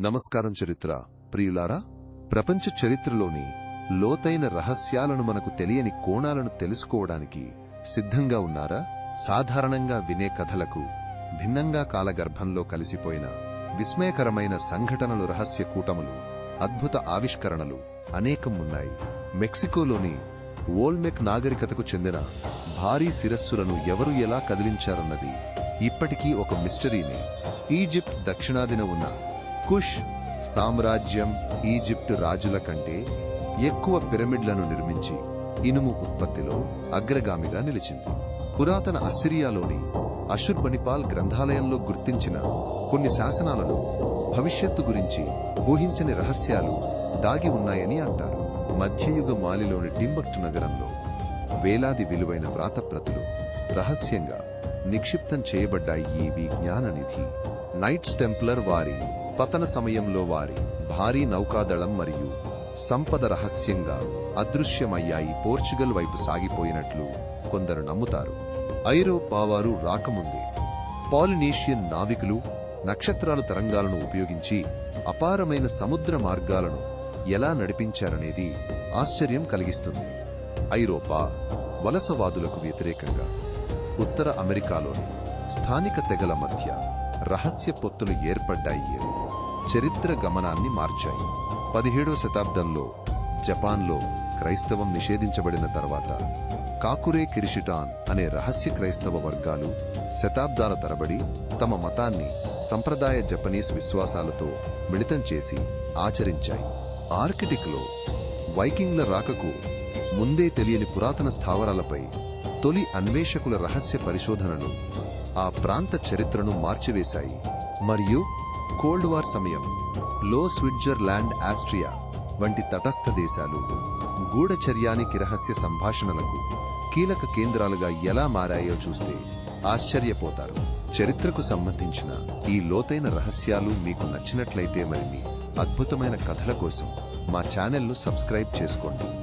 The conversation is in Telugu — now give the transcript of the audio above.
నమస్కారం చరిత్ర. ప్రియులారా ప్రపంచ చరిత్రలోని లోతైన రహస్యాలను మనకు తెలియని కోణాలను తెలుసుకోవడానికి సిద్ధంగా ఉన్నారా? సాధారణంగా వినే కథలకు భిన్నంగా కాలగర్భంలో కలిసిపోయిన విస్మయకరమైన సంఘటనలు రహస్య కూటములు అద్భుత ఆవిష్కరణలు అనేకం ఉన్నాయి మెక్సికోలోని ఓల్మెక్ నాగరికతకు చెందిన భారీ శిరస్సులను ఎవరు ఎలా కదిలించారన్నది ఇప్పటికీ ఒక మిస్టరీనే. ఈజిప్ట్ దక్షిణాదిన ఉన్న కుష్ సామ్రాజ్యం ఈజిప్టు రాజుల కంటే ఎక్కువ పిరమిడ్లను నిర్మించి ఇనుము ఉత్పత్తిలో అగ్రగామిగా నిలిచింది. పురాతన అసిరియాలోని అషుర్బనిపాల్ గ్రంథాలయంలో గుర్తించిన కొన్ని శాసనాలలో భవిష్యత్తు గురించి ఊహించని రహస్యాలు దాగి ఉన్నాయని అంటారు. మధ్యయుగ మాలిలోని టింబక్టు నగరంలో వేలాది విలువైన వ్రాతప్రతులు రహస్యంగా నిక్షిప్తం చేయబడ్డాయి ఈ విజ్ఞాననిధి. నైట్స్ టెంప్లర్ వారి పతన సమయంలో వారి భారీ నౌకాదళం మరియు సంపద రహస్యంగా అదృశ్యమయ్యాయి పోర్చుగల్ వైపు సాగిపోయినట్లు కొందరు నమ్ముతారు. ఐరోపా వారు రాకముందే పాలినేషియన్ నావికులు నక్షత్రాల తరంగాలను ఉపయోగించి అపారమైన సముద్ర మార్గాలను ఎలా నడిపించారనేది ఆశ్చర్యం కలిగిస్తుంది. ఐరోపా వలసవాదులకు వ్యతిరేకంగా ఉత్తర అమెరికాలోని స్థానిక తెగల మధ్య రహస్య పొత్తులు ఏర్పడ్డాయి. చరిత్ర గమనాన్ని మార్చాయి. పదిహేడో శతాబ్దంలో జపాన్లో క్రైస్తవం నిషేధించబడిన తర్వాత కాకురే కిరిషిటాన్ అనే రహస్య క్రైస్తవ వర్గాలు శతాబ్దాల తరబడి తమ మతాన్ని సంప్రదాయ జపనీస్ విశ్వాసాలతో మిళితం చేసి ఆచరించాయి. ఆర్కిటిక్లో వైకింగ్ల రాకకు ముందే తెలియని పురాతన స్థావరాలపై తొలి అన్వేషకుల రహస్య పరిశోధనలు ఆ ప్రాంత చరిత్రను మార్చివేశాయి. మరియు కోల్డ్ వార్ సమయం లో స్విట్జర్లాండ్ ఆస్ట్రియా వంటి తటస్థ దేశాలు గూఢచర్యానికి రహస్య సంభాషణలకు కీలక కేంద్రాలుగా ఎలా మారాయో చూస్తే ఆశ్చర్యపోతారు. చరిత్రకు సంబంధించిన ఈ లోతైన రహస్యాలు మీకు నచ్చినట్లయితే మరిన్ని అద్భుతమైన కథల కోసం మా ఛానల్ను సబ్స్క్రైబ్ చేసుకోండి.